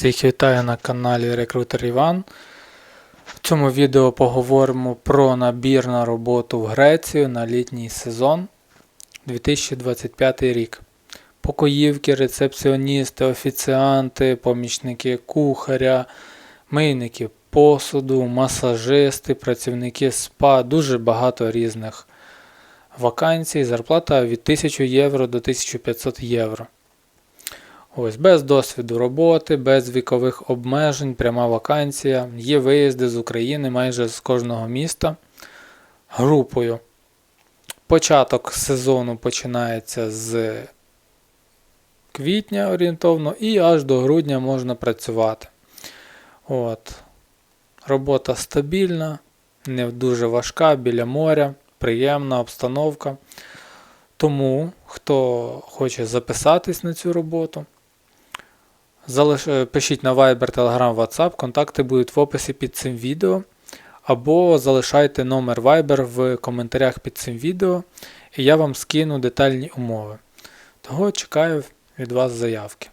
Всіх вітаю на каналі Рекрутер Іван. В цьому відео поговоримо про набір на роботу в Грецію на літній сезон 2025 рік. Покоївки, рецепціоністи, офіціанти, помічники кухаря, мийники посуду, масажисти, працівники СПА, дуже багато різних вакансій. Зарплата від 1000 євро до 1500 євро. Ось, без досвіду роботи, без вікових обмежень, пряма вакансія. Є виїзди з України майже з кожного міста групою. Початок сезону починається з квітня орієнтовно і аж до грудня можна працювати. От. Робота стабільна, не дуже важка, біля моря, приємна обстановка. Тому, хто хоче записатись на цю роботу, залиш... е, пишіть на Viber, Telegram, WhatsApp, контакти будуть в описі під цим відео. Або залишайте номер Viber в коментарях під цим відео, і я вам скину детальні умови. Того чекаю від вас заявки.